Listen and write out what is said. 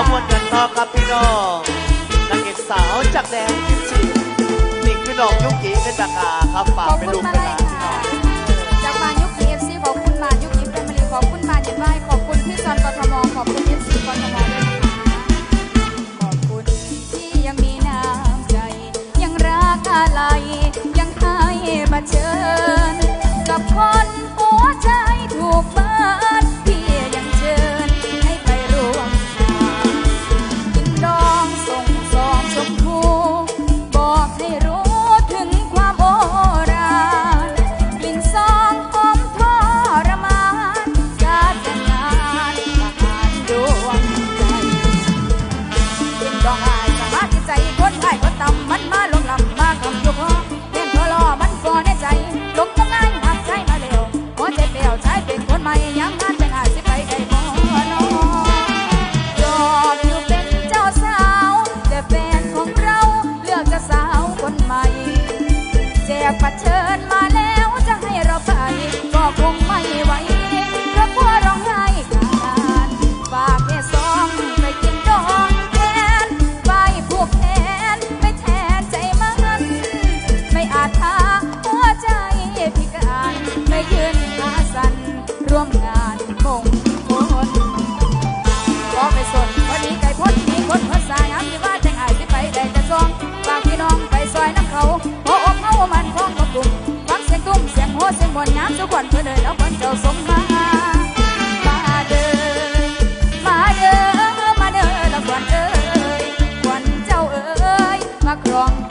เอามวนกันต่อครับพี่น้องนางเอกสาวจากแดนกิมจินี่คือน้องยุกิเป็นตากาครับฝากเป็นลูกเป็นหลานพี่น้องจากบ้านยุคเอฟซีขอบคุณบานยุคอิแฟมิลี่ขอบคุณบานเจ็ดไร่ขอบคุณพี่ซอนกทมขอบคุณเอฟซีกทมด้วยนะคะขอบคุณที่ยังมีน้ำใจ ยังรักอะไรยังให้มาเชิญ ดองอายสามารถจิใจคนไทยคนต่ำมันมาลงลำมาคำอยู่พอเล่นพอรอมันก่อในใจลงต้องง่ายหักใจมาเร็วหัวใจเปลี่ยวใจเป็นคนใหม่ยังงานแต่งอาจสิไปได้บ่น้อยอมอยู่เป็นเจ้าสาวแต่แฟนของเราเลือกจ้าสาวคนใหม่แจกบัตรเชิญมาแล้วจะให้เราไปก็คงไม่ไหว ขาสั้นร่วมงานมงคลขอไปสนวันนี้ไก่พ้นีพัดสายามที่วาแต่งอายที่ไปได้จะซองฝากพี่น้องไปซอยน้ำเขาพออบเขามันคองกักลุ่มฟังเสียงตุ้มเสียงโหเสียงบนน้ำทุกวันเพื่อเดินแล้วเจ้าสมมามาเดินมาเดินมาเดินแล้ววันเอ้ยควันเจ้าเอ้ยมาครอง